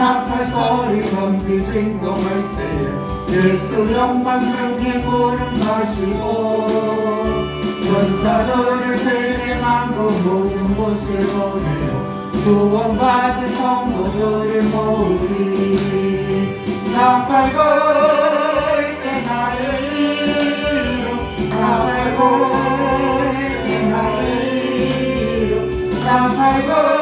나팔 소리 검기 진동할 때에 예수 영광 중에 구름 마시고 전사들을 세례만고 모든 곳에 보내요. 구원받은 성도들의 모으리. 나팔 걸때 나의 이름 나팔 걸때 나의 이름 나팔 걸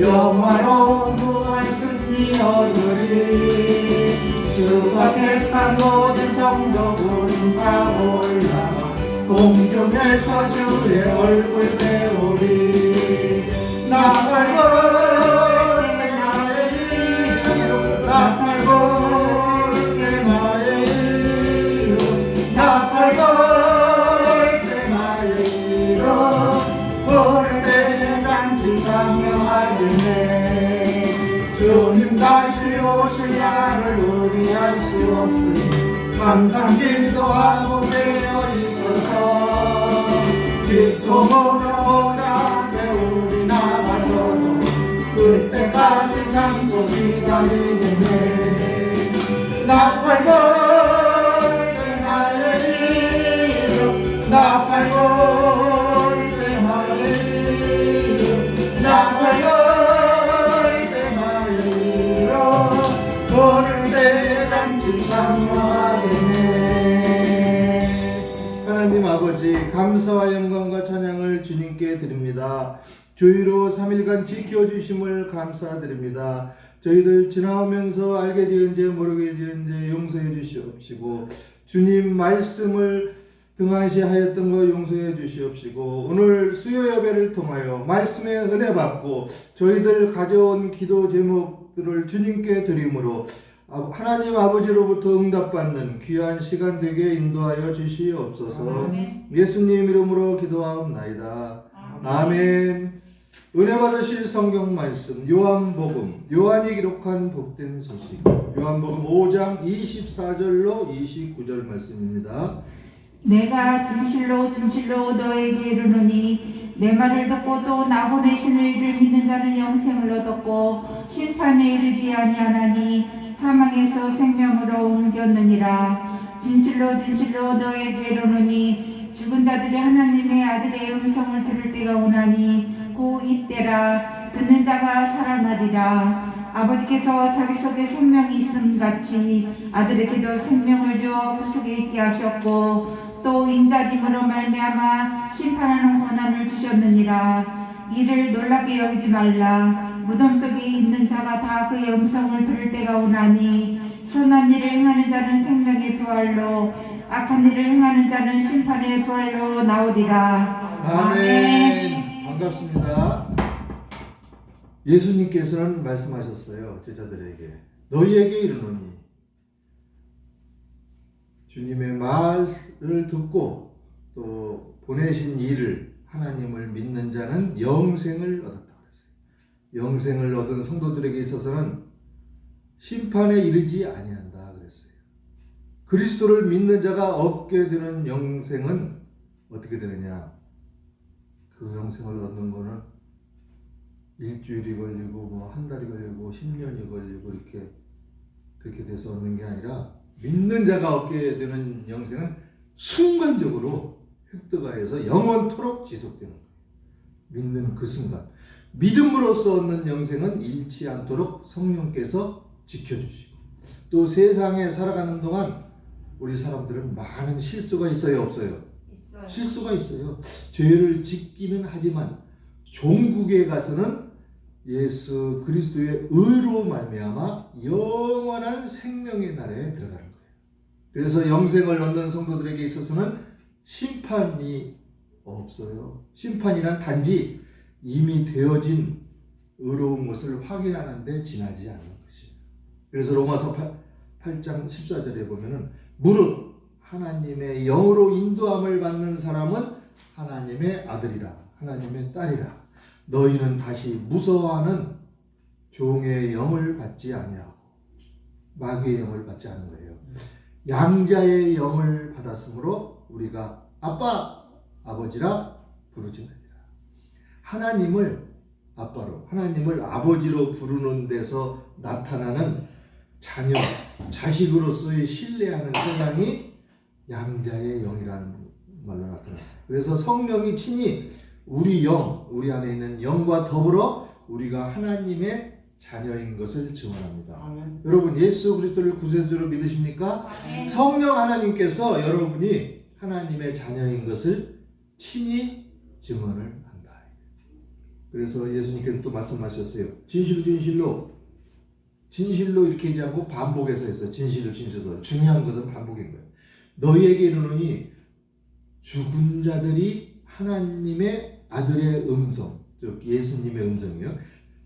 영화로운 구원 승리 얻으리 주가 택한 모든 성도들은 다 올라가 공중에서 주의 얼굴 배우리 나팔 하나님 아버지 감사와 영광과 찬양을 주님께. 주의로 3일간 지켜주심을 감사드립니다. 저희들 지나오면서 알게 죄 모르게 죄 용서해 주시옵시고 주님 말씀을 등한시 하였던 거 용서해 주시옵시고 오늘 수요 예배를 통하여 말씀의 은혜 받고 저희들 가져온 기도 제목들을 주님께 드림으로 아, 하나님 아버지로부터 응답받는 귀한 시간 되게 인도하여 주시옵소서. 아멘. 예수님 이름으로 기도하옵나이다. 아멘. 은혜 받으실 성경 말씀 요한복음. 요한이 기록한 복된 소식. 요한복음 5장 24절로 29절 말씀입니다. 내가 진실로 진실로 너에게 이르노니 내 말을 듣고 또 나 보내신 이를 믿는 자는 영생을 얻었고 심판에 이르지 아니하나니 사망에서 생명으로 옮겼느니라. 진실로 진실로 너에게 이르노니 죽은 자들이 하나님의 아들의 음성을 들을 때가 오나니 고 이때라 듣는 자가 살아나리라. 아버지께서 자기 속에 생명이 있음 같이 아들에게도 생명을 주어 그 속에 있게 하셨고 또 인자님으로 말미암아 심판하는 권한을 주셨느니라. 이를 놀랍게 여기지 말라. 무덤 속에 있는 자가 다 그의 음성을 들을 때가 오나니 선한 일을 행하는 자는 생명의 부활로 악한 일을 행하는 자는 심판의 부활로 나오리라. 아멘. 반갑습니다. 예수님께서는 말씀하셨어요. 제자들에게 너희에게 이르노니 주님의 말을 듣고 또 보내신 이를 하나님을 믿는 자는 영생을 얻었다 그랬어요. 영생을 얻은 성도들에게 있어서는 심판에 이르지 아니한다 그랬어요. 그리스도를 믿는 자가 얻게 되는 영생은 어떻게 되느냐? 그 영생을 얻는 거는 일주일이 걸리고 뭐 한 달이 걸리고 10년이 걸리고 이렇게 그렇게 돼서 얻는 게 아니라 믿는 자가 얻게 되는 영생은 순간적으로 획득하여서 영원토록 지속되는 거예요. 믿는 그 순간. 믿음으로써 얻는 영생은 잃지 않도록 성령께서 지켜주시고 또 세상에 살아가는 동안 우리 사람들은 많은 실수가 있어요 없어요? 실수가 있어요. 죄를 짓기는 하지만 종국에 가서는 예수 그리스도의 의로 말미암아 영원한 생명의 나라에 들어가는 거예요. 그래서 영생을 얻는 성도들에게 있어서는 심판이 없어요. 심판이란 단지 이미 되어진 의로운 것을 확인하는데 지나지 않는 것이에요. 그래서 로마서 8, 장 14절에 보면은 무릇 하나님의 영으로 인도함을 받는 사람은 하나님의 아들이라 하나님의 딸이라 너희는 다시 무서워하는 종의 영을 받지 아니하고 마귀의 영을 받지 않은 거예요. 양자의 영을 받았으므로 우리가 아빠, 아버지라 부르짖느니라. 하나님을 아빠로, 하나님을 아버지로 부르는 데서 나타나는 자녀, 자식으로서의 신뢰하는 성향이 양자의 영이라는 말로 나타났어요. 그래서 성령이 친히 우리 영, 우리 안에 있는 영과 더불어 우리가 하나님의 자녀인 것을 증언합니다. 아멘. 여러분 예수 그리스도를 구세주로 믿으십니까? 아멘. 성령 하나님께서 여러분이 하나님의 자녀인 것을 친히 증언을 한다. 그래서 예수님께서 또 말씀하셨어요. 진실 진실로 진실로 이렇게 않고 반복해서 했어요. 진실로 진실로 중요한 것은 반복인 거예요. 너희에게 이르노니 죽은 자들이 하나님의 아들의 음성, 즉 예수님의 음성이요.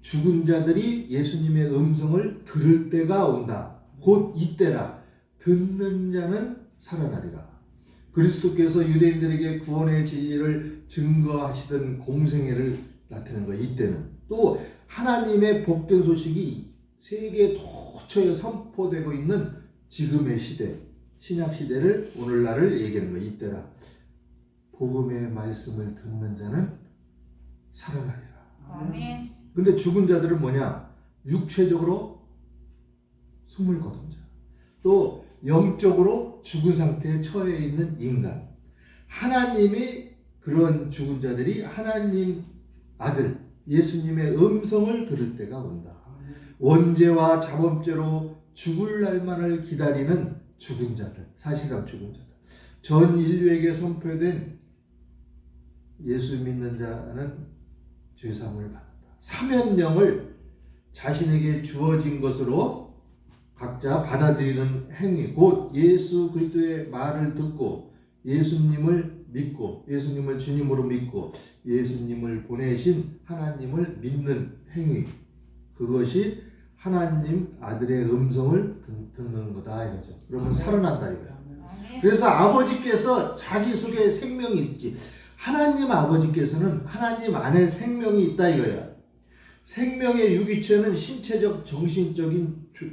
죽은 자들이 예수님의 음성을 들을 때가 온다. 곧 이때라. 듣는 자는 살아나리라. 그리스도께서 유대인들에게 구원의 진리를 증거하시던 공생애를 나타낸 거예요. 이때는 또 하나님의 복된 소식이 세계 도처에 선포되고 있는 지금의 시대, 신약 시대를 오늘날을 얘기하는 거예요. 이때라. 복음의 말씀을 듣는 자는 살아나리라. 아멘. 근데 죽은 자들은 뭐냐? 육체적으로 숨을 거둔 자. 또 영적으로 죽은 상태에 처해 있는 인간. 하나님이 그런 죽은 자들이 하나님 아들 예수님의 음성을 들을 때가 온다. 원죄와 자범죄로 죽을 날만을 기다리는 죽은 자들, 사실상 죽은 자들. 전 인류에게 선포된 예수 믿는 자는 죄상을 받는다. 사면령을 자신에게 주어진 것으로 각자 받아들이는 행위, 곧 예수 그리스도의 말을 듣고 예수님을 믿고 예수님을 주님으로 믿고 예수님을 보내신 하나님을 믿는 행위, 그것이 하나님 아들의 음성을 듣- 듣는 거다 이거죠. 그러면 살아난다 이거야. 그래서 아버지께서 자기 속에 생명이 있지. 하나님 아버지께서는 하나님 안에 생명이 있다 이거야. 생명의 유기체는 신체적, 정신적인 조,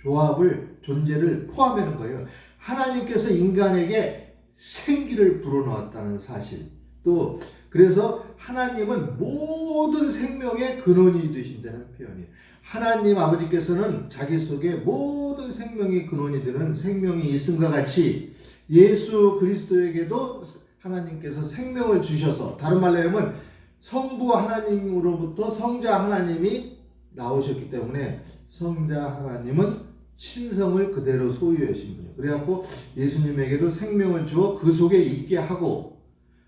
조합을, 존재를 포함하는 거예요. 하나님께서 인간에게 생기를 불어넣었다는 사실. 또, 그래서 하나님은 모든 생명의 근원이 되신다는 표현이에요. 하나님 아버지께서는 자기 속에 모든 생명의 근원이 되는 생명이 있음과 같이 예수 그리스도에게도 하나님께서 생명을 주셔서 다른 말로 하면 성부 하나님으로부터 성자 하나님이 나오셨기 때문에 성자 하나님은 신성을 그대로 소유하신 분이에요. 그래갖고 예수님에게도 생명을 주어 그 속에 있게 하고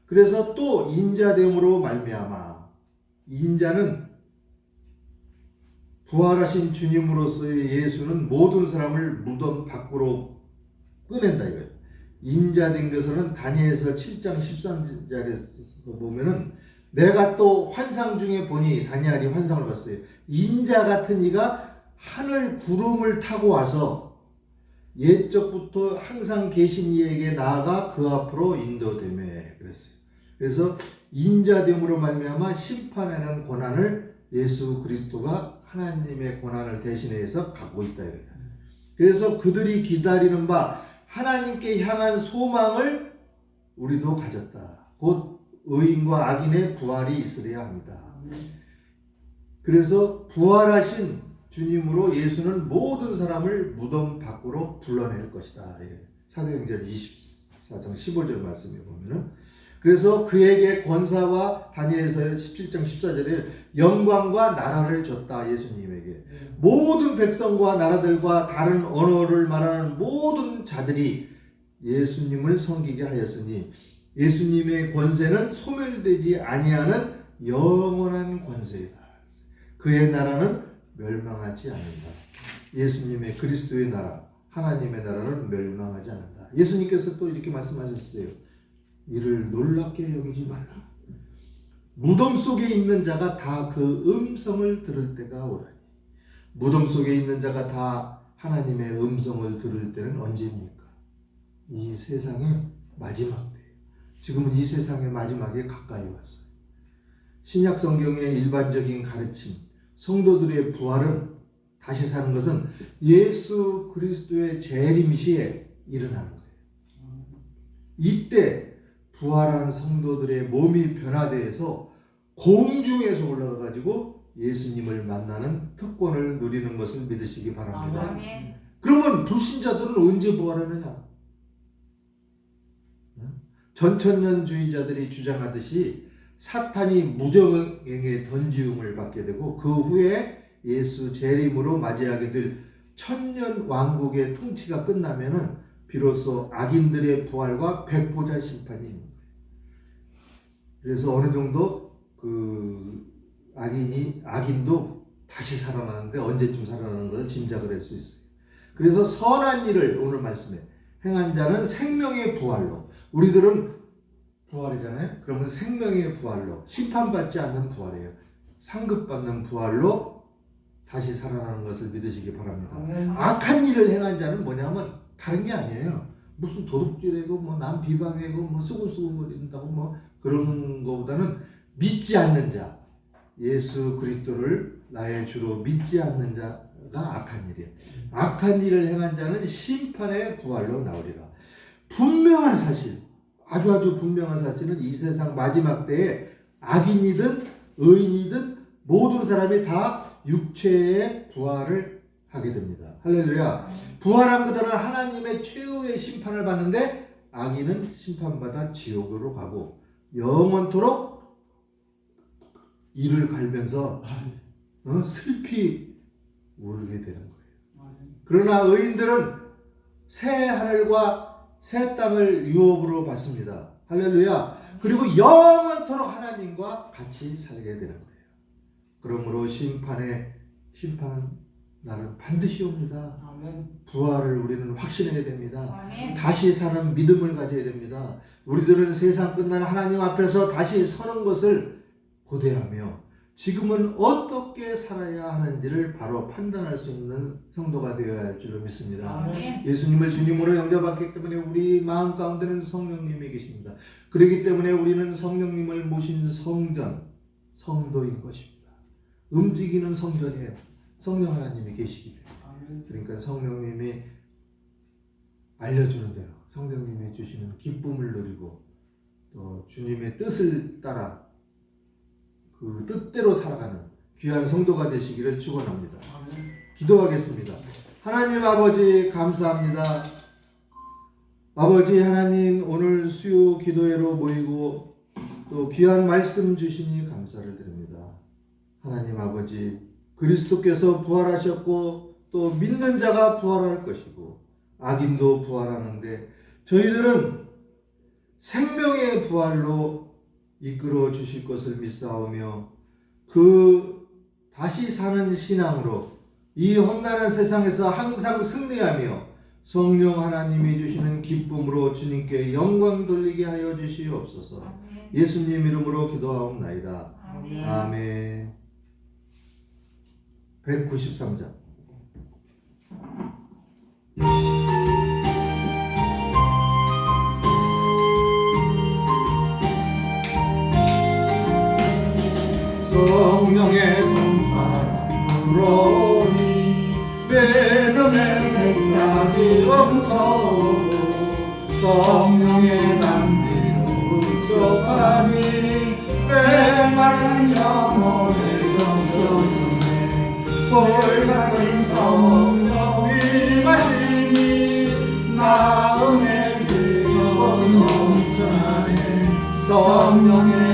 그래서 또 인자됨으로 말미암아 인자는 부활하신 주님으로서의 예수는 모든 사람을 무덤 밖으로 꺼낸다 이거예요. 인자된 것은 다니엘서 7장 13절에서 보면은 내가 또 환상 중에 보니 다니엘이 환상을 봤어요. 인자 같은 이가 하늘 구름을 타고 와서 옛적부터 항상 계신 이에게 나아가 그 앞으로 인도되매 그랬어요. 그래서 인자됨으로 말미암아 심판하는 권한을 예수 그리스도가 하나님의 권한을 대신해서 갖고 있다. 그래서 그들이 기다리는 바 하나님께 향한 소망을 우리도 가졌다. 곧 의인과 악인의 부활이 있으려야 합니다. 그래서 부활하신 주님으로 예수는 모든 사람을 무덤 밖으로 불러낼 것이다. 예. 사도행전 24장 15절 말씀에 보면은 그래서 그에게 권사와 다니엘서 17장 14절에 영광과 나라를 줬다 예수님에게 모든 백성과 나라들과 다른 언어를 말하는 모든 자들이 예수님을 섬기게 하였으니 예수님의 권세는 소멸되지 아니하는 영원한 권세이다. 그의 나라는 멸망하지 않는다. 예수님의 그리스도의 나라, 하나님의 나라는 멸망하지 않는다. 예수님께서 또 이렇게 말씀하셨어요. 이를 놀랍게 여기지 말라. 무덤 속에 있는 자가 다 그 음성을 들을 때가 오라니. 무덤 속에 있는 자가 다 하나님의 음성을 들을 때는 언제입니까? 이 세상의 마지막 때예요. 지금은 이 세상의 마지막에 가까이 왔어요. 신약 성경의 일반적인 가르침, 성도들의 부활은 다시 사는 것은 예수 그리스도의 재림 시에 일어나는 거예요. 이때 부활한 성도들의 몸이 변화되어서 공중에서 올라가 가지고 예수님을 만나는 특권을 누리는 것을 믿으시기 바랍니다. 아멘. 그러면 불신자들은 언제 부활하느냐? 전천년주의자들이 주장하듯이 사탄이 무적행의 던지움을 받게 되고 그 후에 예수 재림으로 맞이하게 될 천년 왕국의 통치가 끝나면은 비로소 악인들의 부활과 백보자 심판이. 그래서 어느 정도 그 악인이 악인도 다시 살아나는데 언제쯤 살아나는 것을 짐작을 할 수 있어요. 그래서 선한 일을 오늘 말씀에 행한 자는 생명의 부활로 우리들은 부활이잖아요. 그러면 생명의 부활로 심판받지 않는 부활이에요. 상급받는 부활로 다시 살아나는 것을 믿으시기 바랍니다. 아멘. 악한 일을 행한 자는 뭐냐면 다른 게 아니에요. 무슨 도둑질하고 뭐 남 비방하고 뭐 수고수고거린다고 뭐 그런 거보다는 믿지 않는 자 예수 그리스도를 나의 주로 믿지 않는 자가 악한 일이에요. 악한 일을 행한 자는 심판의 부활로 나오리라. 분명한 사실, 아주 아주 분명한 사실은 이 세상 마지막 때에 악인이든 의인이든 모든 사람이 다 육체의 부활을 하게 됩니다. 할렐루야. 부활한 그들은 하나님의 최후의 심판을 받는데 악인은 심판받아 지옥으로 가고 영원토록 이를 갈면서 어? 슬피 울게 되는 거예요. 그러나 의인들은 새 하늘과 새 땅을 유업으로 받습니다. 할렐루야. 그리고 영원토록 하나님과 같이 살게 되는 거예요. 그러므로 심판의 심판은 나를 반드시 옵니다. 부활을 우리는 확신해야 됩니다. 아멘. 다시 사는 믿음을 가져야 됩니다. 우리들은 세상 끝난 하나님 앞에서 다시 서는 것을 고대하며 지금은 어떻게 살아야 하는지를 바로 판단할 수 있는 성도가 되어야 할 줄로 믿습니다. 아멘. 예수님을 주님으로 영접받기 때문에 우리 마음 가운데는 성령님이 계십니다. 그렇기 때문에 우리는 성령님을 모신 성전, 성도인 것입니다. 움직이는 성전이에요. 성령 하나님이 계시기 때문에. 그러니까 성령님이 알려주는 대로 성령님이 주시는 기쁨을 누리고 또 주님의 뜻을 따라 그 뜻대로 살아가는 귀한 성도가 되시기를 축원합니다. 기도하겠습니다. 하나님 아버지 감사합니다. 아버지 하나님 오늘 수요 기도회로 모이고 또 귀한 말씀 주시니 감사를 드립니다. 하나님 아버지 그리스도께서 부활하셨고 또 믿는 자가 부활할 것이고 악인도 부활하는데 저희들은 생명의 부활로 이끌어 주실 것을 믿사오며 그 다시 사는 신앙으로 이 험난한 세상에서 항상 승리하며 성령 하나님이 주시는 기쁨으로 주님께 영광 돌리게 하여 주시옵소서. 예수님 이름으로 기도하옵나이다. 아멘. 아멘. 193장. 성령의 분바람으로 믿음의 새싹이 엉터오고 성령의 담비로 흡족하니 메마른 영혼을 정서주네 돌 같은 성령이 마시니 마음의 기쁨 넘쳐나네 성령의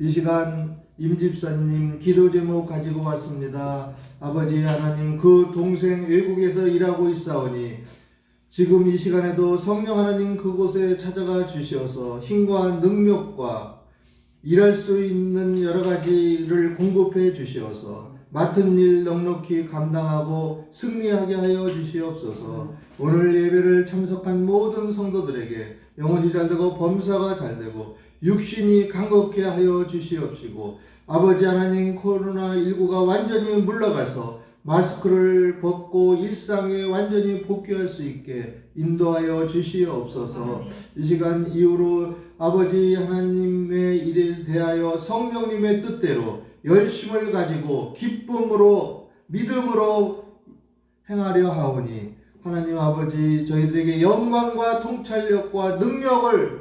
이 시간 임집사님 기도 제목 가지고 왔습니다. 아버지 하나님 그 동생 외국에서 일하고 있사오니 지금 이 시간에도 성령 하나님 그곳에 찾아가 주시어서 힘과 능력과 일할 수 있는 여러 가지를 공급해 주시어서 맡은 일 넉넉히 감당하고 승리하게 하여 주시옵소서. 오늘 예배를 참석한 모든 성도들에게 영혼이 잘 되고 범사가 잘 되고 육신이 강건케 하여 주시옵시고 아버지 하나님 코로나 19가 완전히 물러가서 마스크를 벗고 일상에 완전히 복귀할 수 있게 인도하여 주시옵소서. 이 시간 이후로 아버지 하나님의 일에 대하여 성령님의 뜻대로 열심을 가지고 기쁨으로 믿음으로 행하려 하오니 하나님 아버지 저희들에게 영광과 통찰력과 능력을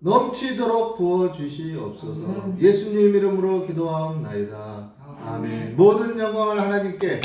넘치도록 부어 주시옵소서. 예수님 이름으로 기도하옵나이다. 아멘. 모든 영광을 하나님께